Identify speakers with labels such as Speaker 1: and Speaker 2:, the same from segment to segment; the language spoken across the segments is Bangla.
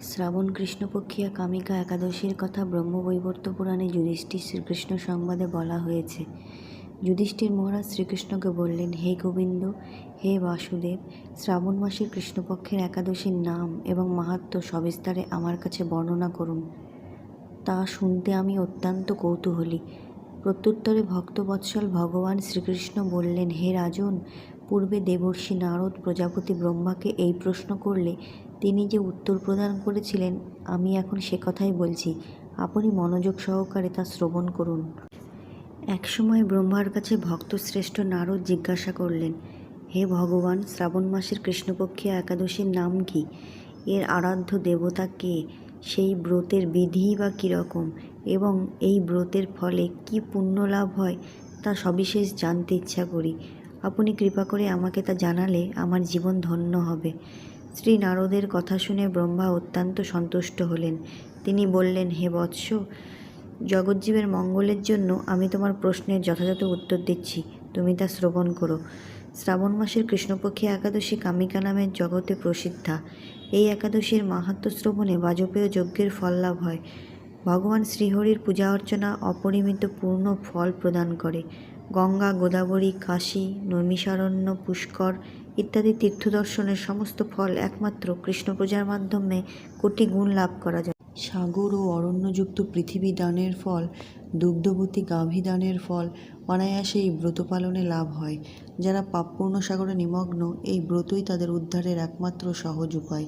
Speaker 1: শ্রাবণ কৃষ্ণপক্ষিয়া কামিকা একাদশীর কথা ব্রহ্মবৈবর্ত পুরাণে যুধিষ্ঠির শ্রীকৃষ্ণ সংবাদে বলা হয়েছে। যুধিষ্ঠির মহারাজ শ্রীকৃষ্ণকে বললেন, হে গোবিন্দ, হে বাসুদেব, শ্রাবণ মাসের কৃষ্ণপক্ষের একাদশীর নাম এবং মাহাত্ম্য সবিস্তারে আমার কাছে বর্ণনা করুন। তা শুনতে আমি অত্যন্ত কৌতূহলী। প্রত্যুত্তরে ভক্তবৎসল ভগবান শ্রীকৃষ্ণ বললেন, হে রাজন, পূর্বে দেবর্ষি নারদ প্রজাপতি ব্রহ্মাকে এই প্রশ্ন করলে তিনি যে উত্তর প্রদান করেছিলেন, আমি এখন সে কথাই বলছি। আপনি মনোযোগ সহকারে তা শ্রবণ করুন। একসময় ব্রহ্মার কাছে ভক্তশ্রেষ্ঠ নারদ জিজ্ঞাসা করলেন, হে ভগবান, শ্রাবণ মাসের কৃষ্ণপক্ষে একাদশীর নাম কি? এর আরাধ্য দেবতা কে? সেই ব্রতের বিধি বা কীরকম? এবং এই ব্রতের ফলে কি পুণ্য লাভ হয়? তা সবিশেষ জানতে ইচ্ছা করি। আপনি কৃপা করে আমাকে তা জানালে আমার জীবন ধন্য হবে। শ্রী নারদের কথা শুনে ব্রহ্মা অত্যন্ত সন্তুষ্ট হলেন। তিনি বললেন, হে বৎস, জগজ্জীবের মঙ্গলের জন্য আমি তোমার প্রশ্নের যথাযথ উত্তর দিচ্ছি। তুমি তা শ্রবণ করো। শ্রাবণ মাসের কৃষ্ণপক্ষী একাদশী কামিকা নামের জগতে প্রসিদ্ধা। এই একাদশীর মাহাত্ম্য শ্রবণে বাজপেয় যজ্ঞের ফল লাভ হয়। ভগবান শ্রীহরির পূজা অর্চনা অপরিমিত পূর্ণ ফল প্রদান করে। গঙ্গা, গোদাবরী, কাশী, নৈমিষারণ্য, পুষ্কর ইত্যাদি তীর্থদর্শনের সমস্ত ফল একমাত্র কৃষ্ণ পূজার মাধ্যমে কোটি গুণ লাভ করা যায়। সাগর ও অরণ্যযুক্ত পৃথিবী দানের ফল, দুগ্ধবতী গাভী দানের ফল অনায়াসে এই ব্রত পালনে লাভ হয়। যারা পাপপূর্ণ সাগরে নিমগ্ন, এই ব্রতই তাদের উদ্ধারের একমাত্র সহজ উপায়।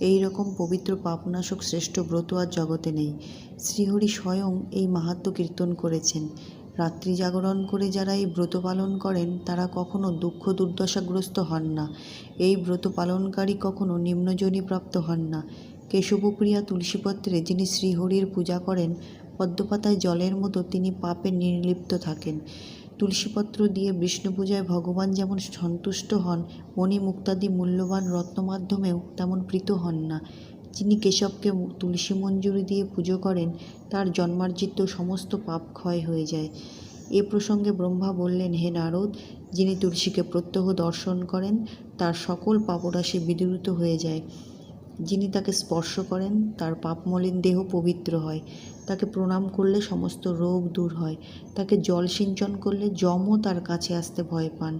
Speaker 1: এই রকম পবিত্র পাপনাশক শ্রেষ্ঠ ব্রত আর জগতে নেই। শ্রীহরি স্বয়ং এই মাহাত্ম্য কীর্তন করেছেন। রাত্রি জাগরণ করে যারা এই ব্রত পালন করেন, তারা কখনো দুঃখ দুর্দশাগ্রস্ত হন না। এই ব্রত পালনকারী কখনো নিম্নজনী প্রাপ্ত হন না। কেশবপ্রিয়া তুলসীপত্রে যিনি শ্রীহরির পূজা করেন, পদ্মপাতায় জলের মতো তিনি পাপে নির্লিপ্ত থাকেন। তুলসীপত্র দিয়ে বিষ্ণু পূজায় ভগবান যেমন সন্তুষ্ট হন, মণি মুক্তাদি মূল্যবান রত্ন মাধ্যমেও তেমন প্রীত হন না। যিনি কেশবকে তুলসী মঞ্জুরি দিয়ে পুজো করেন, তার জন্মার্জিত সমস্ত পাপ ক্ষয় হয়ে যায়। এ প্রসঙ্গে ব্রহ্মা বললেন, হে নারদ, যিনি তুলসীকে প্রত্যহ দর্শন করেন, তার সকল পাপরাশি বিদূরিত হয়ে যায়। যিনি তাকে স্পর্শ করেন, তার পাপমলিন দেহ পবিত্র হয়। তাকে প্রণাম করলে সমস্ত রোগ দূর হয়। তাকে জল সিঞ্চন করলে যমও তার কাছে আসতে ভয় পান।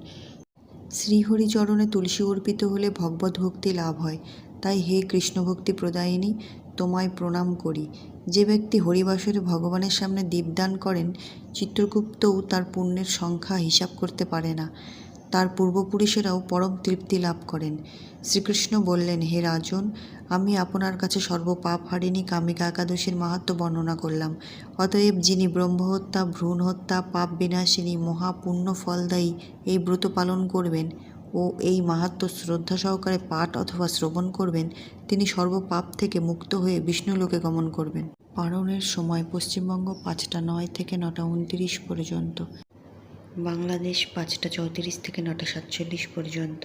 Speaker 1: শ্রীহরিচরণে তুলসী অর্পিত হলে ভগবত ভক্তি লাভ হয়। তাই হে কৃষ্ণভক্তি প্রদায়িনী, তোমায় প্রণাম করি। যে ব্যক্তি হরিবাসরে ভগবানের সামনে দীপদান করেন, চিত্রগুপ্তও তার পুণ্যের সংখ্যা হিসাব করতে পারে না। তার পূর্বপুরুষেরাও পরম তৃপ্তি লাভ করেন। শ্রীকৃষ্ণ বললেন, হে রাজন, আমি আপনার কাছে সর্বপাপ হারিনি কামিকা একাদশীর মাহাত্ম বর্ণনা করলাম। অতএব যিনি ব্রহ্মহত্যা ভ্রূণ হত্যা পাপ বিনাশিনী মহাপুণ্য ফলদায়ী, এই ব্রত পালন করবেন ও এই মাহাত্ম শ্রদ্ধা সহকারে পাঠ অথবা শ্রবণ করবেন, তিনি সর্বপাপ থেকে মুক্ত হয়ে বিষ্ণুলোকে গমন করবেন। পারণের সময় পশ্চিমবঙ্গ পাঁচটা নয় থেকে নটা উনতিরিশ পর্যন্ত। বাংলাদেশ পাঁচটা চৌত্রিশ থেকে নটা সাতচল্লিশ পর্যন্ত।